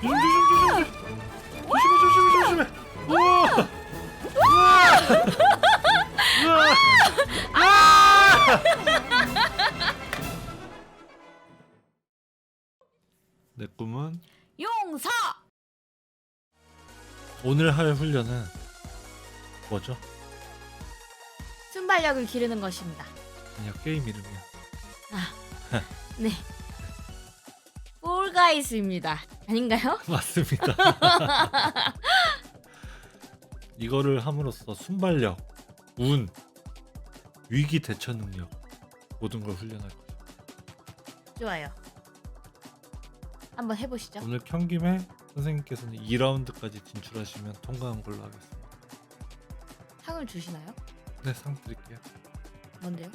조심 조심 조심 조심해 조심해 조심해. 우와. 우와. 아! 내 꿈은 용서. 오늘 할 훈련은 뭐죠? 순발력을 기르는 것입니다. 아니야 게임 이름이야. 네. 폴가이스입니다. 아닌가요? 맞습니다. 이거를 함으로써 순발력, 운, 위기 대처 능력 모든 걸 훈련할 거예요. 좋아요. 한번 해보시죠. 오늘 켠 김에 선생님께서는 2라운드까지 진출하시면 통과한 걸로 하겠습니다. 상을 주시나요? 네, 상 드릴게요. 뭔데요?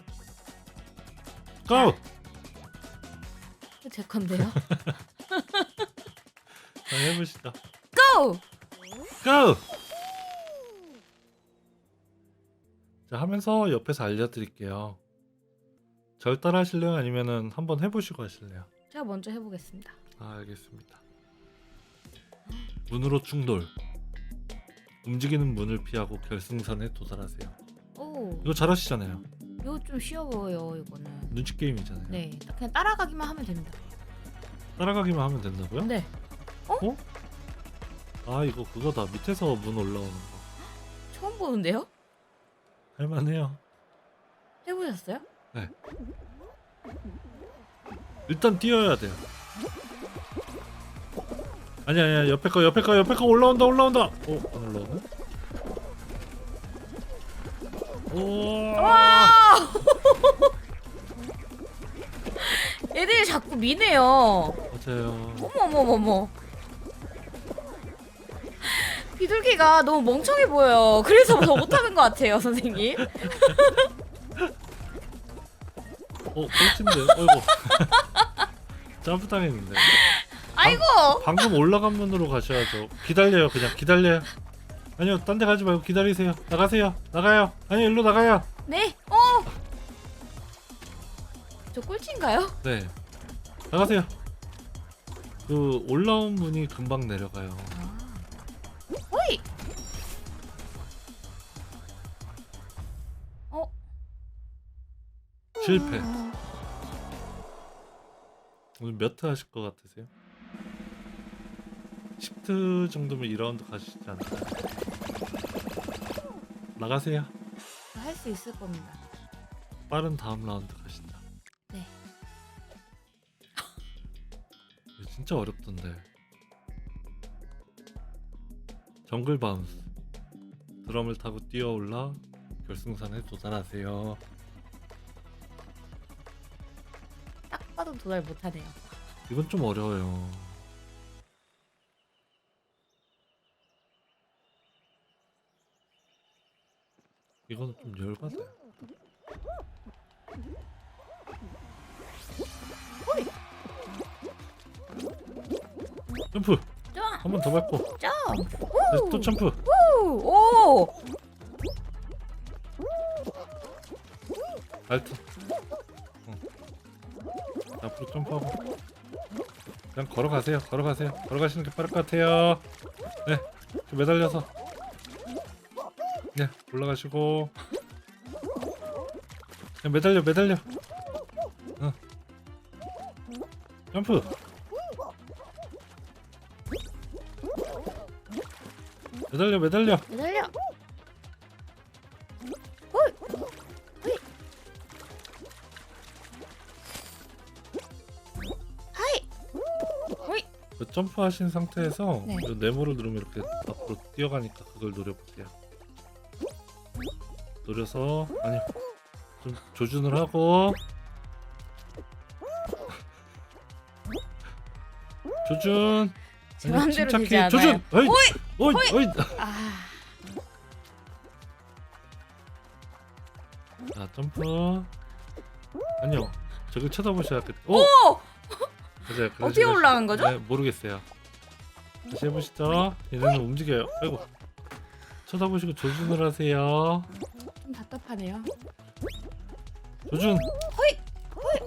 고! 제 건데요. 자, 해보시죠. 고! 고! 자, 하면서 옆에서 알려드릴게요. 절 따라 하실래요? 아니면은 한번 해보시고 하실래요? 제가 먼저 해보겠습니다. 아, 알겠습니다. 문으로 충돌. 움직이는 문을 피하고 결승선에 도달하세요. 오, 이거 잘하시잖아요. 이거 좀 쉬워 보여요. 이거는. 눈치 게임이잖아요. 네, 그냥 따라가기만 하면 됩니다. 따라가기만 하면 된다고요? 네. 아, 이거 그거다. 밑에서 문 올라오는 거. 처음 보는데요? 할만해요. 해보셨어요? 일단 뛰어야 돼요. 아니 아니야 옆에 거 옆에 거 옆에 거 올라온다 올라온다. 어, 안 올라오네? 와! 애들이 자꾸 미네요. 맞아요. 어머머머머. 비둘기가 너무 멍청해 보여요. 그래서 더 못하는 것 같아요, 선생님. 어, 꼴찌인데. 어이구. 점프 당했는데. 아이고! 방금 올라간 문으로 가셔야죠. 기다려요, 그냥 기다려요. 아니요, 딴 데 가지 말고 기다리세요. 나가세요. 나가요. 아니, 일로 나가요. 네, 어! 저 꼴찌인가요? 네. 나가세요. 그 올라온 문이 금방 내려가요. 아. 호이! 어? 실패. 오늘 몇트 하실 것 같으세요? 10트 정도면 2라운드 가시지 않을까요? 나가세요. 할 수 있을 겁니다. 빠른 다음 라운드 가신다. 네. 이거 진짜 어렵던데. 정글 바운스. 드럼을 타고 뛰어올라 결승선에 도달하세요. 딱 봐도 도달 못하네요. 이건 좀 어려워요. 이거는 좀 열받아요. 점프 점! 한번 더 밟고 점! 다시 또 점프 오! 오! 알트 응. 앞으로 점프하고 그냥 걸어가세요 걸어가세요 걸어가시는 게 빠를 것 같아요 네 매달려서 네 올라가시고 그냥 매달려 매달려 응. 점프 매달려 매달려 매달려! 하이! 그 점프하신 상태에서 네. 이 네모를 누르면 이렇게 앞으로 뛰어가니까 그걸 노려보세요. 노려서 아니 좀 조준을 하고 조준 제 아니, 맘대로 되지 침착해 않아요. 조준 어이 어이 어이 아, 자 점프 아니요 저기 쳐다보셔야 겠 오! 오! 맞아요 그러시- 어떻게 올라간 거죠? 네, 모르겠어요. 다시 해보시죠. 얘네는 움직여요. 아이고. 쳐다보시고 조준을 하세요. 하네요. 조준. 호잇! 호잇!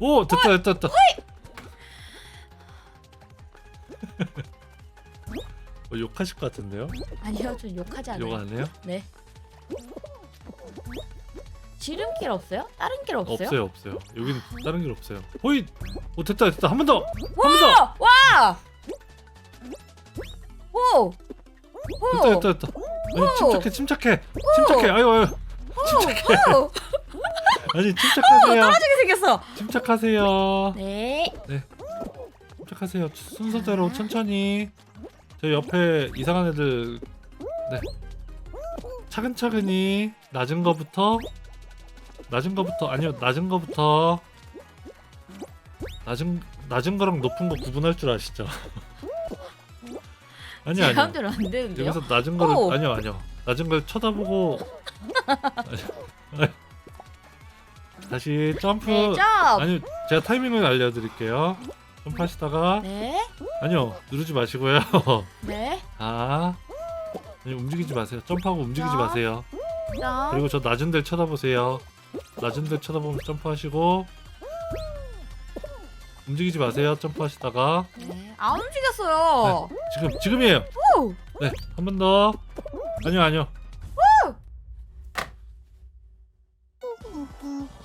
오 됐다 됐다 됐다. 어, 욕하실 것 같은데요? 아니요, 전 욕하지 않아요. 욕 안 해요? 네. 지름길 없어요? 다른 길 없어요? 없어요 없어요. 여기는 다른 길 없어요. 호잇. 오 됐다 됐다 한 번 더. 한 번 더. 와! 오! 오! 됐다 됐다 됐다. 아니 오! 침착해 침착해. 침착해. 아유 아유. 침착해. 오! 아니 침착하세요. 떨어지게 생겼어. 침착하세요. 네. 침착하세요. 순서대로 천천히. 저 옆에 이상한 애들. 네. 차근차근히 낮은 거부터 낮은 거부터 아니요 낮은 거부터. 낮은 낮은 거랑 높은 거 구분할 줄 아시죠? 아니 제 아니요 마음대로 안 되는데요. 여기서 낮은 거를 오. 아니요 아니요 낮은 걸 쳐다보고 아니, 다시 점프 네, 점. 아니요 제가 타이밍을 알려드릴게요 점프하시다가 네. 아니요 누르지 마시고요 네. 아 아니 움직이지 마세요 점프하고 움직이지 자. 마세요 점. 그리고 저 낮은 데 쳐다보세요 낮은 데 쳐다보면서 점프하시고 움직이지 마세요 점프하시다가 네. 안 움직였어요. 지금 지금이에요 오! 네 한 번 더 아니요 아니요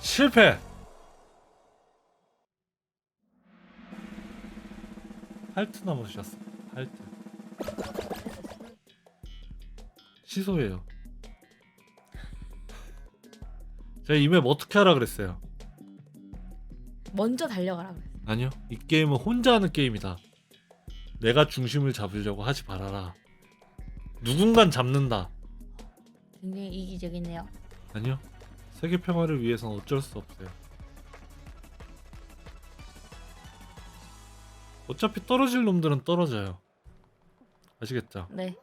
실패 할트 남으셨어 할트 시소예요 제가 이맵 어떻게 하라 그랬어요 먼저 달려가라 그래. 아니요 이 게임은 혼자 하는 게임이다 내가 중심을 잡으려고 하지 말아라 누군간 잡는다 굉장히 이기적이네요. 아니요. 세계 평화를 위해서는 어쩔 수 없어요. 어차피 떨어질 놈들은 떨어져요. 아시겠죠? 네.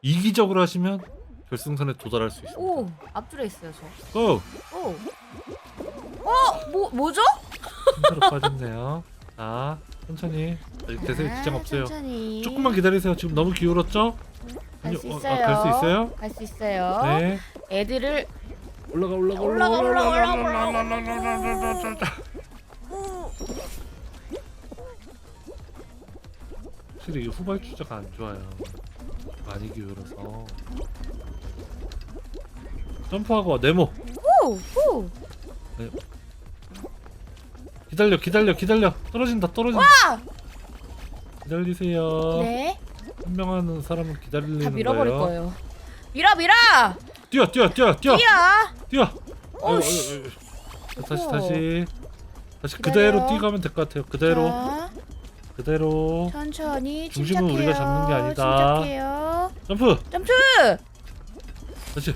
이기적으로 하시면 결승선에 도달할 수 있습니다. 오! 앞줄에 있어요, 저. 고! 오! 어? 뭐 뭐죠? 순서로 빠졌네요. 자, 천천히. 아직 대세에 아, 지장 없어요. 천천히. 조금만 기다리세요. 지금 너무 기울었죠? 갈수 어, 있어요. 아, 갈수 있어요? 갈 수 있어요. 네. 애들을 올라가 올라가 올라가, 올라가, 올라가, 올라가. 확실히 이 후발주자가 안 좋아요. 많이 기울어서. 점프하고 와, 네모. 오! 오! 기다려 기다려 기다려. 떨어진다 떨어진다. 기다리세요. 네. 현명하는 사람은 기다리는 다 밀어버릴 거예요. 밀어 밀어! 뛰어 뛰어 뛰어 뛰어 밀어! 뛰어. 오, 아이고, 씨. 다시 다시 다시 기다려요. 그대로 뛰가면 될 것 같아요. 그대로 자, 그대로 천천히 중심은 침착해요. 우리가 잡는 게 아니다. 침착해요. 점프. 점프! 다시.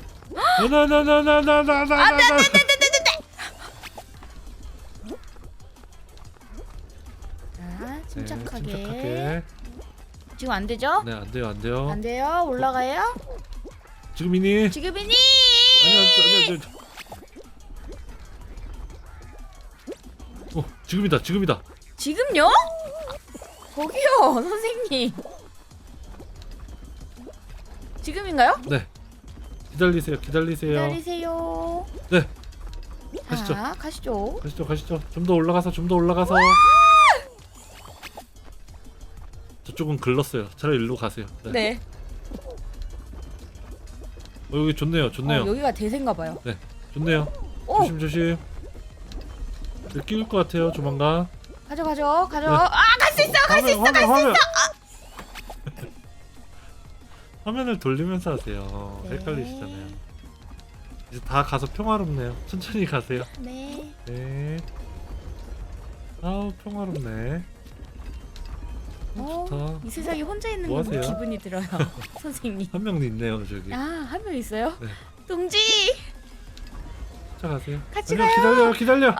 나나나나나나나나. 침착하게. 네. 지금 안 되죠? 네, 안 돼요, 안 돼요. 안 돼요. 올라가요. 지금이니? 지금이니? 아니요, 아니요, 아니요. 어, 지금이다, 지금이다. 지금요? 저기요, 선생님. 지금인가요? 네. 기다리세요, 기다리세요. 기다리세요. 네. 가시죠. 자, 가시죠. 가시죠, 가시죠. 좀 더 올라가서, 좀 더 올라가서. 저쪽은 글렀어요. 차라리 일로 가세요. 네. 네. 어, 여기 좋네요, 좋네요. 어, 여기가 대세인가 봐요. 좋네요. 오, 조심, 조심. 여기 끼울 것 같아요, 조만간. 가져 가져 가져. 네. 아, 갈 수 있어. 갈 수 있어. 화면, 화면. 화면을 돌리면서 하세요. 네. 헷갈리시잖아요. 이제 다 가서 평화롭네요. 천천히 가세요. 네. 네. 아우 평화롭네. 어, 좋다. 이 세상에 혼자 있는 뭐 거 하세요? 기분이 들어요, 선생님. 한명 있네요 저기. 아, 한 명 있어요? 네. 동지. 쫓아가세요. 같이 아니요, 가요. 기다려요, 기다려.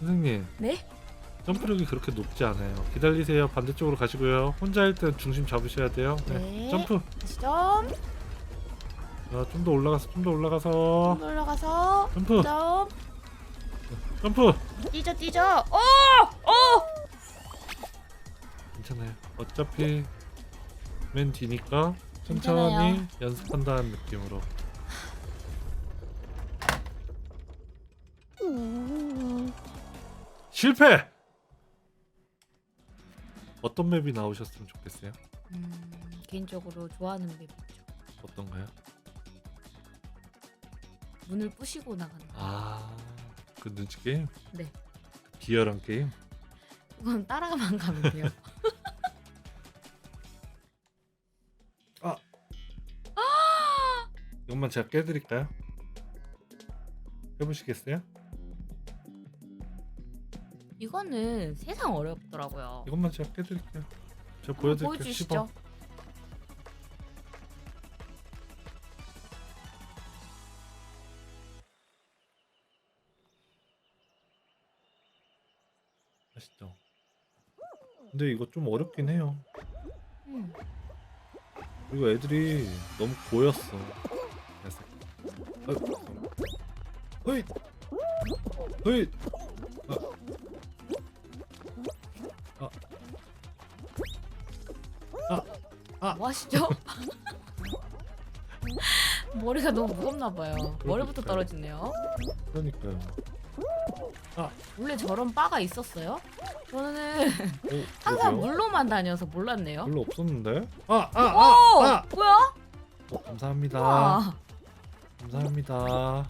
선생님, 네? 점프력이 그렇게 높지 않아요. 기다리세요. 반대쪽으로 가시고요. 혼자 할땐 중심 잡으셔야 돼요. 네. 네. 점프. 다시 점. 좀 더 올라가서, 좀 더 올라가서. 좀 올라가서 점프, 점. 점프. 뛰죠 뛰죠. 오! 오! 괜찮아요. 어차피 맨 뒤니까 천천히 괜찮아요. 연습한다는 느낌으로. 실패. 어떤 맵이 나오셨으면 좋겠어요? 음, 개인적으로 좋아하는 맵이죠. 어떤가요? 문을 부시고 나가는. 거. 아 그 눈치 게임? 네. 비열한 게임? 그건 따라가만 가면 돼요. 이것만 제가 깨드릴까요? 해보시겠어요? 이거는 세상 어렵더라고요. 이것만 제가 깨드릴게요. 제가 한번 보여드릴게요. 보여주시죠. 시범. 근데 이거 좀 어렵긴 해요. 음. 그리고 애들이 너무 고였어. 녀석. 아이고. 허이. 허이. 아. 뭐 하시죠? 머리가 너무 무겁나 봐요. 머리부터. 떨어지네요. 그러니까요. 원래 저런 바가 있었어요? 저는 오, 항상 그러게요. 물로만 다녀서 몰랐네요. 별로 없었는데. 아, 아, 오! 아, 아. 뭐야? 어, 감사합니다. 와. 감사합니다.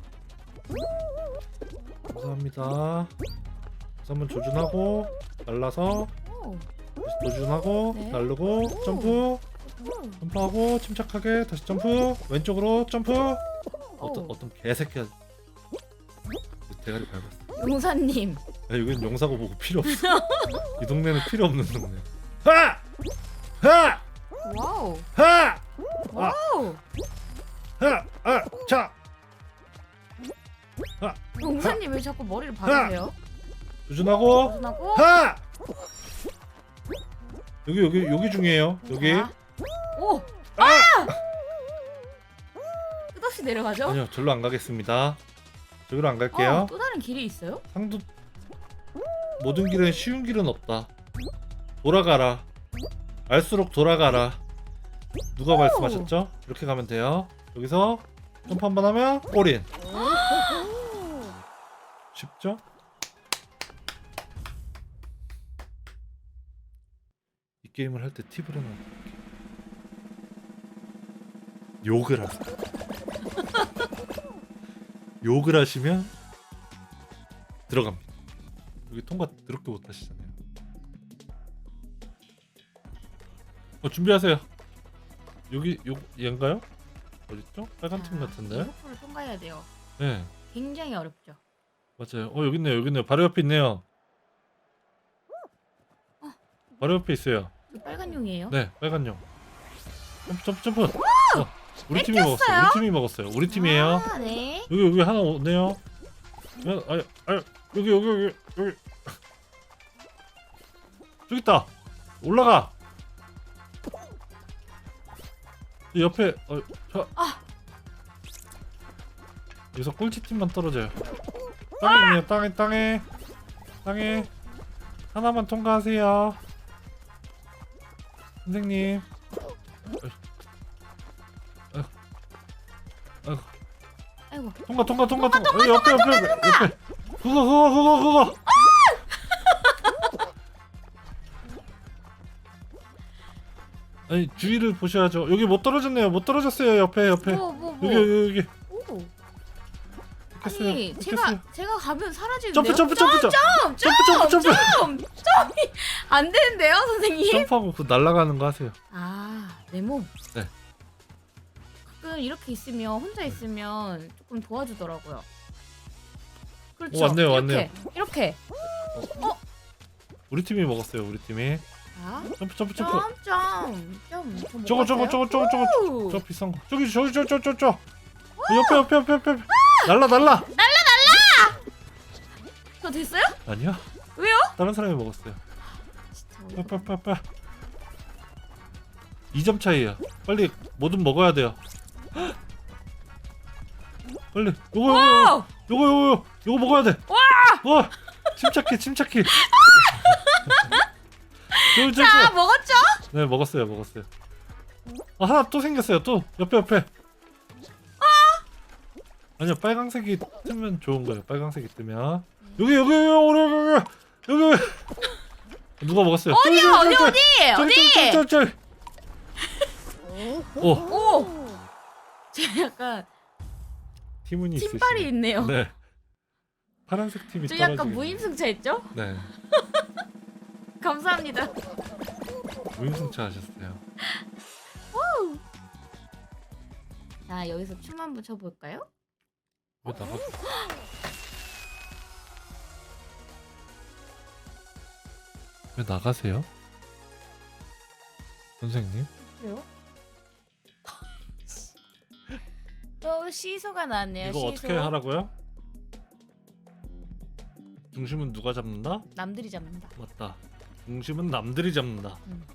감사합니다. 그래서 한번 조준하고 날라서 오. 다시 조준하고 네. 날르고 오. 점프 오. 점프하고 침착하게 다시 점프 왼쪽으로 점프 어떤 오. 어떤 개새끼야 대가리 밟았어 용사님. 야 여긴 용사고 보고 필요 없어 이 동네는 필요 없는 동네 하! 하! 와우. 하! 와우. 하! 아! 자! 용사님 왜 자꾸 머리를 박으세요? 조준하고 조준하고. 하! 여기 여기 여기 중요해요 여기 자. 오. 아! 끝없이 내려가죠? 아니요 절로 안 가겠습니다 저기로 안 어, 갈게요 또 다른 길이 있어요? 상도 모든 길은 쉬운 길은 없다. 돌아가라. 알수록 돌아가라. 누가 말씀하셨죠? 이렇게 가면 돼요. 여기서 점프 한 번 하면 골인. 쉽죠? 이 게임을 할 때 팁을 드릴게요. 욕을 하세요. 욕을 하시면 들어갑니다. 여기 통과 그렇게 못 하시잖아요. 어 준비하세요. 여기 요 얘인가요? 어딨죠? 빨간 팀 같은데. 이거를 통과해야 돼요. 네 굉장히 어렵죠. 맞아요. 어 여기 있네요. 여기 있네요. 바로 옆에 있네요. 바로 옆에 있어요. 이 빨간 용이에요? 네 빨간 용. 점프 점프 점프. 어, 우리 팀이? 먹었어요. 우리 팀이 먹었어요. 우리 팀이에요. 아, 네. 여기 여기 하나 오네요. 야, 아유 아유 여기 여기 여기 여기 저기 있다. 올라가. 이 옆에 어 저 아. 여기서 꼴찌 팀만 떨어져요. 땅에 있네요. 땅에 땅에 땅에 하나만 통과하세요. 선생님. 통과 통과 통과 통과 여기 옆에 옆에 옆에 그거 그거 그거 그거 아니 주위를 보셔야죠. 여기 못 떨어졌네요. 못 떨어졌어요 옆에 옆에. 뭐, 뭐, 뭐. 여기 여기 여기. 오. 됐어요. 아니, 제가 제가 가면 사라지는데요? 점프 점프 점프 점프 점, 점, 점프 점프 점프. 점, 점이 안 되는데요, 선생님? 점프하고 그 날아가는 거 하세요. 아, 내 몸. 네. 가끔 이렇게 있으면 혼자 있으면 조금 도와주더라고요. 그렇죠. 오, 왔네요, 이렇게, 왔네요. 이렇게. 우리 팀이 먹었어요 우리 팀이 자, 점프 점프 점프 점, 점, 점. 저 저거 저거 저거 저거 저거 오. 저 비싼 거 저기 저기 저기 저기 저기 저 옆에 옆에 옆에 옆에 옆에. 날라 날라 저 됐어요? 아니야 왜요? 다른 사람이 먹었어요 진짜 빠빠빠빠 2점 차이야 빨리 뭐든 먹어야 돼요 빨리 요거 요거 오! 요거 요거 요거. 요거 먹어야 돼. 와! 침착해 침착해. 저기 저기 자, 먹었죠? 네 먹었어요 먹었어요. 아 하나 또 생겼어요 또. 옆에 옆에. 아니요 빨강색이 뜨면 좋은 거예요. 빨강색이 뜨면. 여기 여기 여기 여기 여기 여기 여기 누가 먹었어요? 어디야? 어디 어디? 어디? 쩔쩔쩔쩔. 오. 오. 저 약간 티문이 있으시네. 찐빨이 있네요. 네. 파란색 팀이 저. 약간 있네요. 무임승차했죠? 네. 감사합니다. 무임승차 하셨어요. 자 여기서 춤 한번 춰볼까요? 왜 나가? 왜 나가세요? 선생님? 왜요? 또 시소가 나왔네요. 이거 시소. 어떻게 하라고요? 중심은 누가 잡는다? 남들이 잡는다. 맞다. 중심은 남들이 잡는다. 음.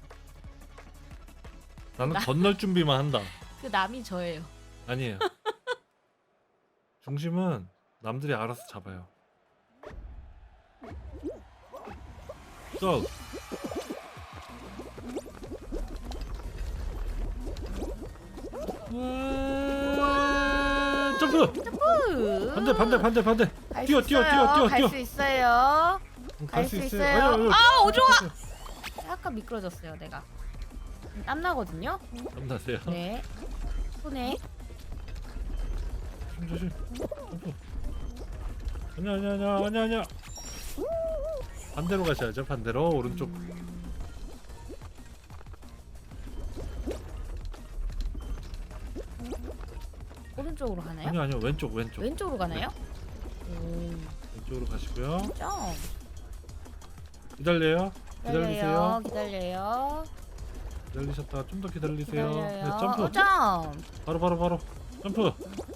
나는 나- 건널 준비만 한다. 그 남이 저예요. 아니에요. 중심은 남들이 알아서 잡아요. go. 와, 점프. 반대 반대 반대 반대. 뛰어, 뛰어, 뛰어, 뛰어, 뛰어. 갈수 있어요. 갈 수 있어요. 아, 어지러워. 아니요. 약간 미끄러졌어요, 내가. 땀 나거든요. 땀나세요? 네. 손에 조심 조심. 점프. 아니야 아니야 아니야 아니야 아니야. 반대로 가셔야죠. 반대로 오른쪽. 오른쪽으로 가나요? 아니요 아니요 왼쪽 왼쪽. 왼쪽으로 가나요? 오. 왼쪽으로 가시고요. 점. 기다려요. 기다려요. 기다리세요. 기다려요. 기다리셨다가 좀 더 기다리세요. 기다려요. 네, 점프. 어, 점. 바로 바로 바로. 점프.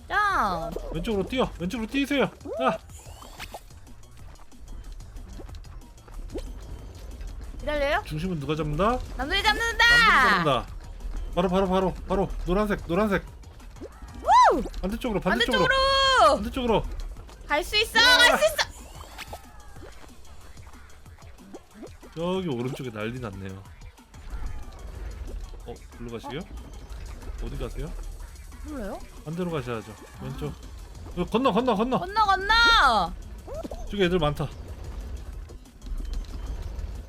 점. 왼쪽으로 뛰어. 왼쪽으로 뛰세요. 아. 기다려요. 중심은 누가 잡는다? 남들이 잡는다. 남들이 잡는다. 바로 바로 바로 바로 노란색 노란색. 반대쪽으로 반대쪽으로 반대쪽으로. 반대쪽으로. 갈 수 있어. 갈 수 있어. 저기 오른쪽에 난리 났네요. 어, 글로 가시게요? 어디 가세요? 몰라요? 반대로 가셔야죠. 왼쪽. 어, 건너 건너 건너. 건너 건너. 저기 애들 많다.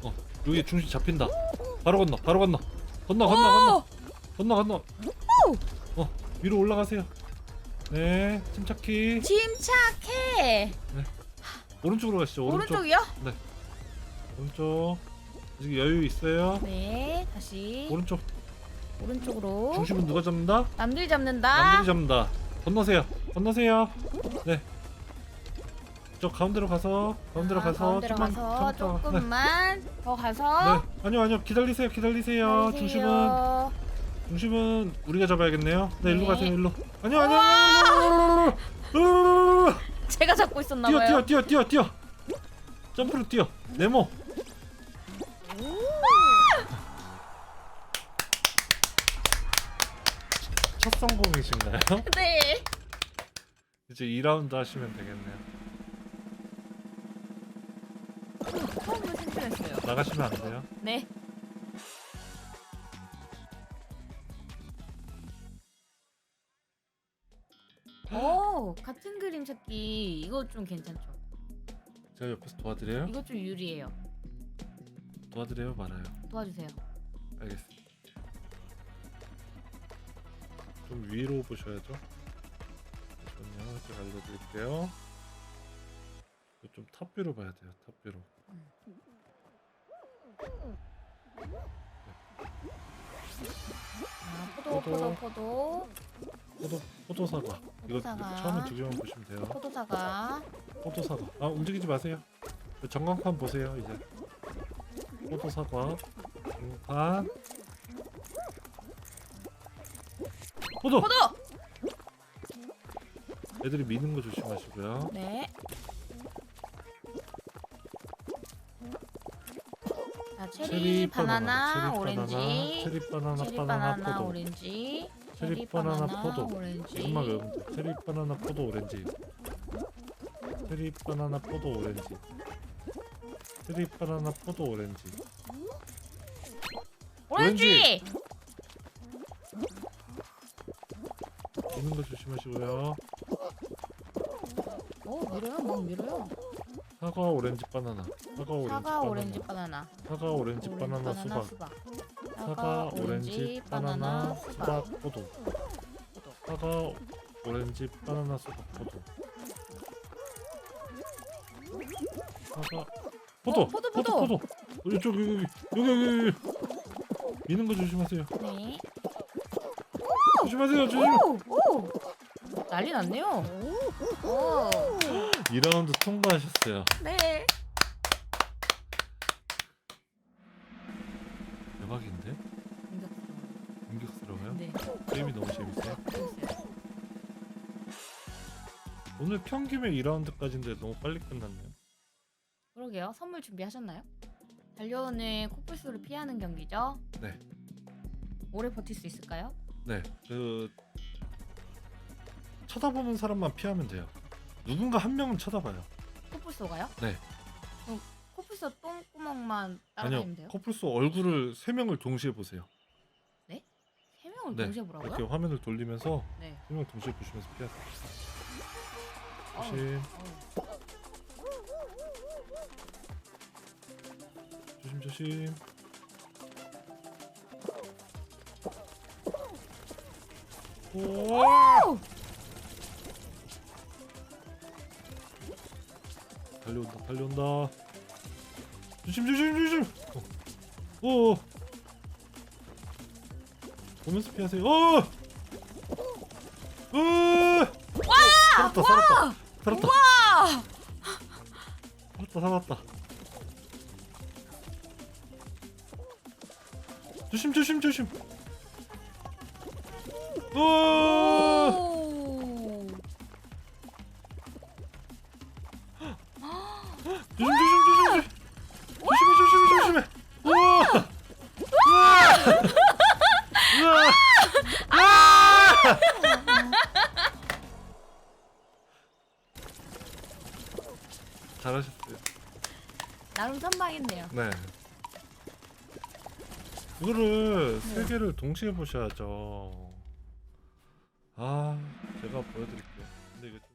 어, 여기 중심 잡힌다. 바로 건너, 바로 건너. 건너, 건너, 건너, 오! 건너, 건너. 어, 위로 올라가세요. 네, 침착히. 침착해. 오른쪽으로 가시죠. 오른쪽. 오른쪽이요? 오른쪽. 아직 여유 있어요. 네. 다시 오른쪽. 오른쪽으로. 중심은 누가 잡는다? 남들이 잡는다. 남들이 잡는다. 건너세요. 건너세요. 네. 저 가운데로 가서 가운데로 아, 가서 가운데로 좀만 가서 참았다가. 네. 조금만 더 가서. 네. 아니요 아니요 기다리세요 기다리세요. 기다리세요. 중심은 우리가 잡아야겠네요. 네, 일로 네. 가세요, 일로. 아니요, 아니요. 제가 잡고 있었나 뛰어, 봐요. 뛰어, 뛰어, 뛰어, 뛰어. 점프로 뛰어. 네모. 첫 성공이신가요? 네. 이제 2라운드 하시면 되겠네요. 처음으로 생각했어요. 나가시면 안 돼요. 네. 오, 같은 그림 찾기 이거 좀 괜찮죠? 제가 옆에서 도와드려요? 이거 좀 유리해요. 도와드려요, 말아요. 도와주세요. 알겠습니다. 좀 위로 보셔야죠. 잠시만요. 제가 알려드릴게요. 이거 좀 탑뷰로 봐야 돼요. 탑뷰로. 아, 포도, 포도, 포도. 포도, 포도 사과. 이거 사과. 처음에 두 개만 보시면 돼요. 포도 사과. 포도 사과. 아 움직이지 마세요. 저 전광판 보세요 이제. 포도 사과. 전광판. 포도. 포도. 애들이 미는 거 조심하시고요. 네. 자, 체리, 체리 바나나, 체리 오렌지. 체리 바나나, 체리 바나나, 바나나, 포도. 오렌지. 체리 바나나, 포도. 오렌지. 정말 돼. 체리 바나나 포도 오렌지. 체리 바나나 포도 오렌지. 체리 바나나 포도 오렌지. 오렌지. 미는 거 조심하시고요. 오, 밀어요. 막 밀어요. 사과 오렌지 바나나 사과 오렌지 사과 바나나 오렌지 바나나 사과 오렌지 바나나 수박 사과 오렌지 바나나 수박 포도. 사과 오렌지 바나나 수박 포도. 사과 포도 어, 포도, 포도 포도. 포도. 이쪽 여기 여기 여기 여기 여기. 미는 거 조심하세요. 네. 조심하세요 조심. 오! 오! 난리 났네요. 오! 2라운드 통과하셨어요. 네 오늘 평균에 2라운드까지인데 너무 빨리 끝났네요 그러게요 선물 준비하셨나요? 달려오는 코뿔소를 피하는 경기죠? 네. 오래 버틸 수 있을까요? 네, 그 쳐다보는 사람만 피하면 돼요. 누군가 한 명은 쳐다봐요. 코뿔소가요? 네. 그럼 코뿔소 똥구멍만 아니요, 따라다니면 돼요? 코뿔소 얼굴을 세 명을 동시에 보세요. 세 명을 네, 동시에 보라고요? 이렇게 화면을 돌리면서 네. 세 명 동시에 보시면서 피하세요. 조심. 조심, 조심. 오! 오! 달려온다, 달려온다. 조심, 조심, 조심. 어. 오. 보면서 피하세요. 오. 오. 살았다, 살았다, 살았다. 와! 살았다, 살았다. 조심, 조심, 조심. 오. 오! 네. 이거를 세 개를 동시에 보셔야죠. 아, 제가 보여드릴게요.